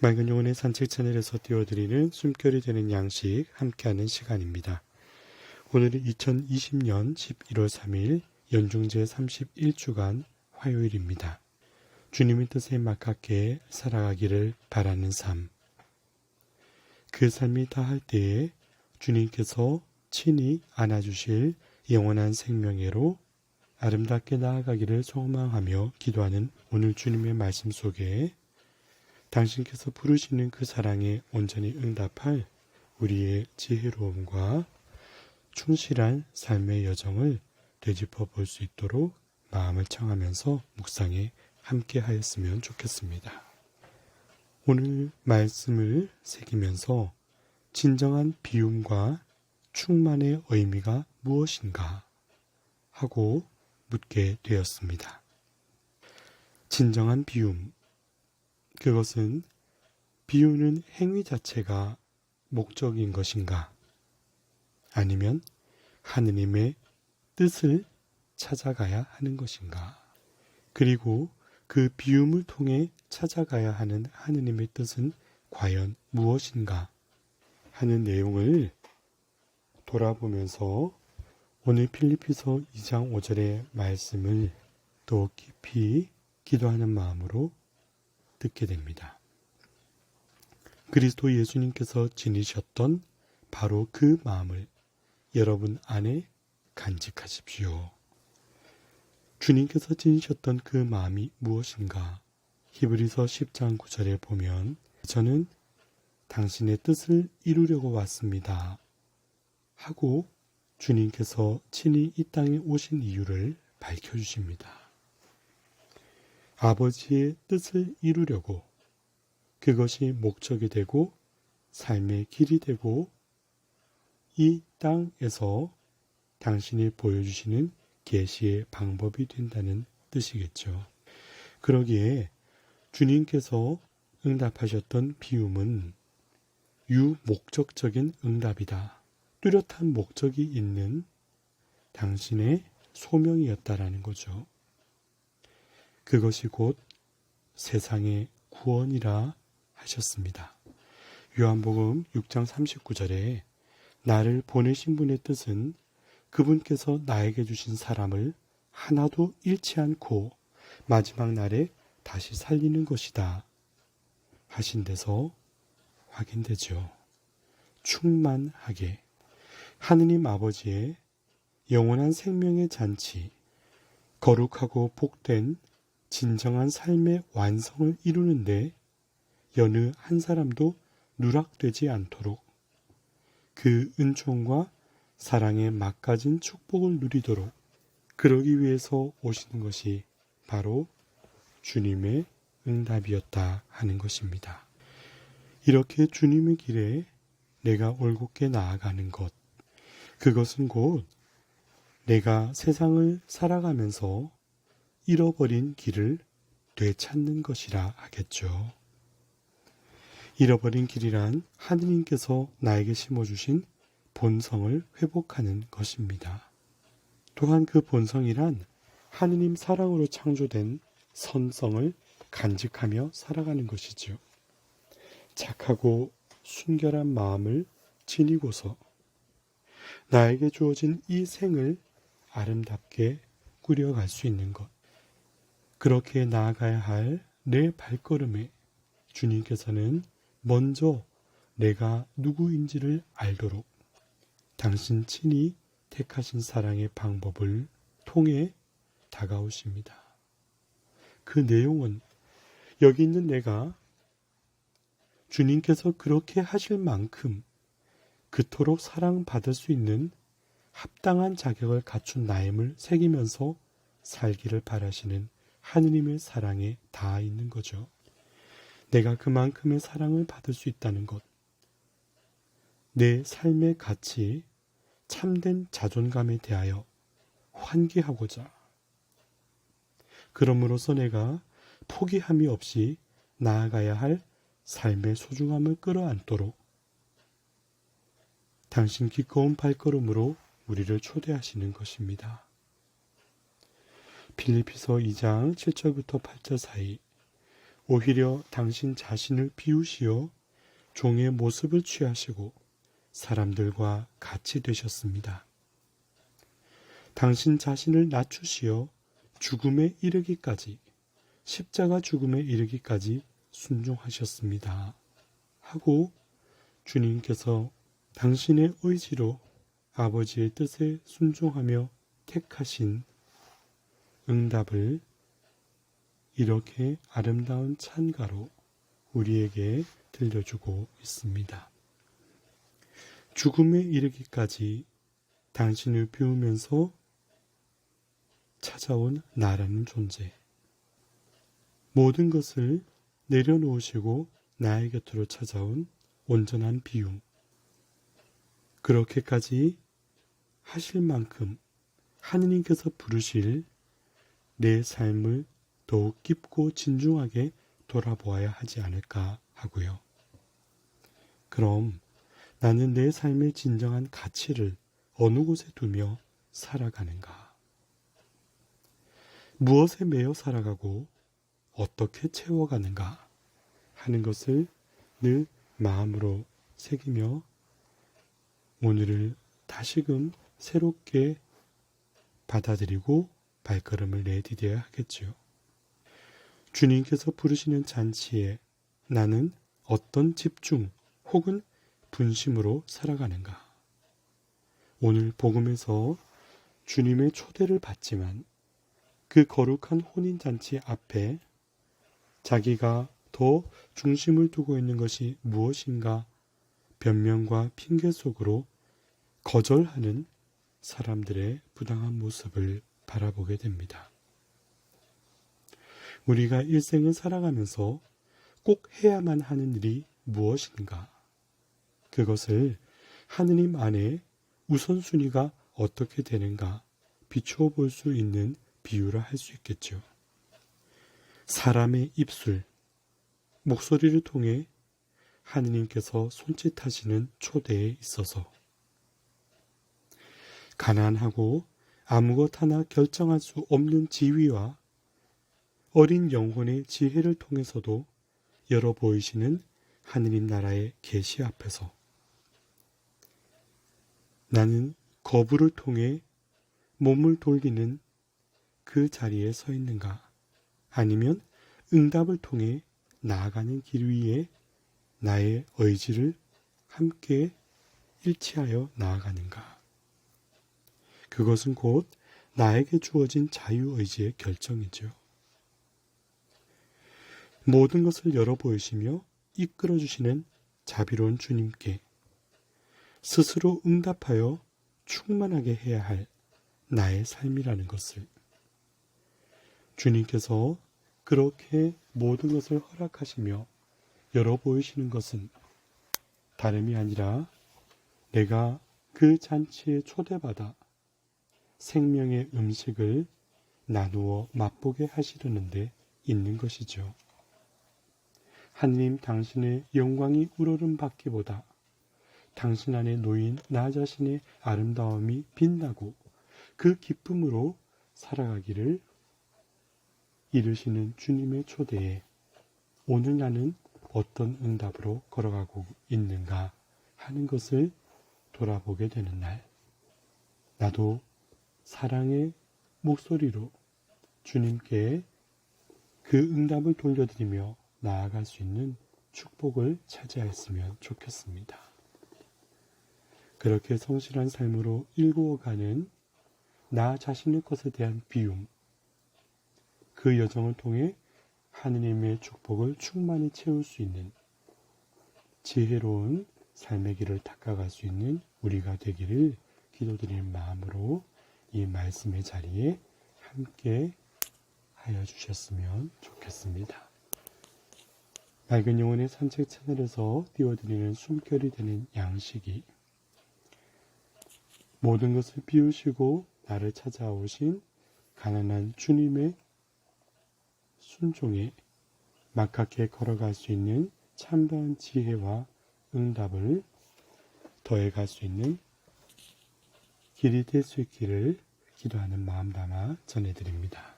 맑은 영혼의 산책 채널에서 띄워드리는 숨결이 되는 양식 함께하는 시간입니다. 오늘은 2020년 11월 3일 연중제 31주간 화요일입니다. 주님의 뜻에 막하게 살아가기를 바라는 삶. 그 삶이 다할 때에 주님께서 친히 안아주실 영원한 생명회로 아름답게 나아가기를 소망하며 기도하는 오늘 주님의 말씀 속에 당신께서 부르시는 그 사랑에 온전히 응답할 우리의 지혜로움과 충실한 삶의 여정을 되짚어 볼 수 있도록 마음을 청하면서 묵상에 함께 하였으면 좋겠습니다. 오늘 말씀을 새기면서 진정한 비움과 충만의 의미가 무엇인가 하고 묻게 되었습니다. 진정한 비움. 그것은 비우는 행위 자체가 목적인 것인가? 아니면 하느님의 뜻을 찾아가야 하는 것인가? 그리고 그 비움을 통해 찾아가야 하는 하느님의 뜻은 과연 무엇인가? 하는 내용을 돌아보면서 오늘 필리피서 2장 5절의 말씀을 또 깊이 기도하는 마음으로 듣게 됩니다. 그리스도 예수님께서 지니셨던 바로 그 마음을 여러분 안에 간직하십시오. 주님께서 지니셨던 그 마음이 무엇인가? 히브리서 10장 9절에 보면 저는 당신의 뜻을 이루려고 왔습니다. 하고 주님께서 친히 이 땅에 오신 이유를 밝혀주십니다. 아버지의 뜻을 이루려고 그것이 목적이 되고 삶의 길이 되고 이 땅에서 당신이 보여주시는 계시의 방법이 된다는 뜻이겠죠. 그러기에 주님께서 응답하셨던 비움은 유목적적인 응답이다. 뚜렷한 목적이 있는 당신의 소명이었다라는 거죠. 그것이 곧 세상의 구원이라 하셨습니다. 요한복음 6장 39절에 나를 보내신 분의 뜻은 그분께서 나에게 주신 사람을 하나도 잃지 않고 마지막 날에 다시 살리는 것이다. 하신 데서 확인되죠. 충만하게 하느님 아버지의 영원한 생명의 잔치, 거룩하고 복된 진정한 삶의 완성을 이루는데 여느 한 사람도 누락되지 않도록 그 은총과 사랑의 막가진 축복을 누리도록 그러기 위해서 오시는 것이 바로 주님의 응답이었다 하는 것입니다. 이렇게 주님의 길에 내가 올곧게 나아가는 것, 그것은 곧 내가 세상을 살아가면서 잃어버린 길을 되찾는 것이라 하겠죠. 잃어버린 길이란 하느님께서 나에게 심어주신 본성을 회복하는 것입니다. 또한 그 본성이란 하느님 사랑으로 창조된 선성을 간직하며 살아가는 것이죠. 착하고 순결한 마음을 지니고서 나에게 주어진 이 생을 아름답게 꾸려갈 수 있는 것. 그렇게 나아가야 할 내 발걸음에 주님께서는 먼저 내가 누구인지를 알도록 당신 친히 택하신 사랑의 방법을 통해 다가오십니다. 그 내용은 여기 있는 내가 주님께서 그렇게 하실 만큼 그토록 사랑받을 수 있는 합당한 자격을 갖춘 나임을 새기면서 살기를 바라시는 하느님의 사랑에 닿아 있는 거죠. 내가 그만큼의 사랑을 받을 수 있다는 것. 내 삶의 가치, 참된 자존감에 대하여 환기하고자. 그럼으로써 내가 포기함이 없이 나아가야 할 삶의 소중함을 끌어안도록 당신 기꺼운 발걸음으로 우리를 초대하시는 것입니다. 필리피서 2장 7절부터 8절 사이 오히려 당신 자신을 비우시어 종의 모습을 취하시고 사람들과 같이 되셨습니다. 당신 자신을 낮추시어 죽음에 이르기까지 십자가 죽음에 이르기까지 순종하셨습니다. 하고 주님께서 당신의 의지로 아버지의 뜻에 순종하며 택하신 응답을 이렇게 아름다운 찬가로 우리에게 들려주고 있습니다. 죽음에 이르기까지 당신을 비우면서 찾아온 나라는 존재. 모든 것을 내려놓으시고 나의 곁으로 찾아온 온전한 비움. 그렇게까지 하실 만큼 하느님께서 부르실 내 삶을 더욱 깊고 진중하게 돌아보아야 하지 않을까 하고요. 그럼 나는 내 삶의 진정한 가치를 어느 곳에 두며 살아가는가? 무엇에 매여 살아가고 어떻게 채워가는가 하는 것을 늘 마음으로 새기며 오늘을 다시금 새롭게 받아들이고 발걸음을 내디뎌야 하겠지요. 주님께서 부르시는 잔치에 나는 어떤 집중 혹은 분심으로 살아가는가? 오늘 복음에서 주님의 초대를 받지만 그 거룩한 혼인잔치 앞에 자기가 더 중심을 두고 있는 것이 무엇인가 변명과 핑계 속으로 거절하는 사람들의 부당한 모습을 바라보게 됩니다. 우리가 일생을 살아가면서 꼭 해야만 하는 일이 무엇인가? 그것을 하느님 안에 우선순위가 어떻게 되는가 비추어 볼 수 있는 비유라 할 수 있겠죠. 사람의 입술, 목소리를 통해 하느님께서 손짓하시는 초대에 있어서 가난하고 아무것 하나 결정할 수 없는 지위와 어린 영혼의 지혜를 통해서도 열어 보이시는 하느님 나라의 계시 앞에서 나는 거부를 통해 몸을 돌리는 그 자리에 서 있는가? 아니면 응답을 통해 나아가는 길 위에 나의 의지를 함께 일치하여 나아가는가? 그것은 곧 나에게 주어진 자유의지의 결정이죠. 모든 것을 열어 보이시며 이끌어 주시는 자비로운 주님께 스스로 응답하여 충만하게 해야 할 나의 삶이라는 것을 주님께서 그렇게 모든 것을 허락하시며 열어 보이시는 것은 다름이 아니라 내가 그 잔치에 초대받아 생명의 음식을 나누어 맛보게 하시려는데 있는 것이죠. 하느님 당신의 영광이 우러름 받기보다 당신 안에 놓인 나 자신의 아름다움이 빛나고 그 기쁨으로 살아가기를 이르시는 주님의 초대에 오늘 나는 어떤 응답으로 걸어가고 있는가 하는 것을 돌아보게 되는 날. 나도 사랑의 목소리로 주님께 그 응답을 돌려드리며 나아갈 수 있는 축복을 차지하였으면 좋겠습니다. 그렇게 성실한 삶으로 일구어가는 나 자신의 것에 대한 비움, 그 여정을 통해 하느님의 축복을 충만히 채울 수 있는 지혜로운 삶의 길을 닦아갈 수 있는 우리가 되기를 기도드리는 마음으로 이 말씀의 자리에 함께 하여 주셨으면 좋겠습니다. 맑은 영혼의 산책 채널에서 띄워드리는 숨결이 되는 양식이 모든 것을 비우시고 나를 찾아오신 가난한 주님의 순종에 막하게 걸어갈 수 있는 참다운 지혜와 응답을 더해갈 수 있는 길이 될 수 있기를 기도하는 마음 담아 전해드립니다.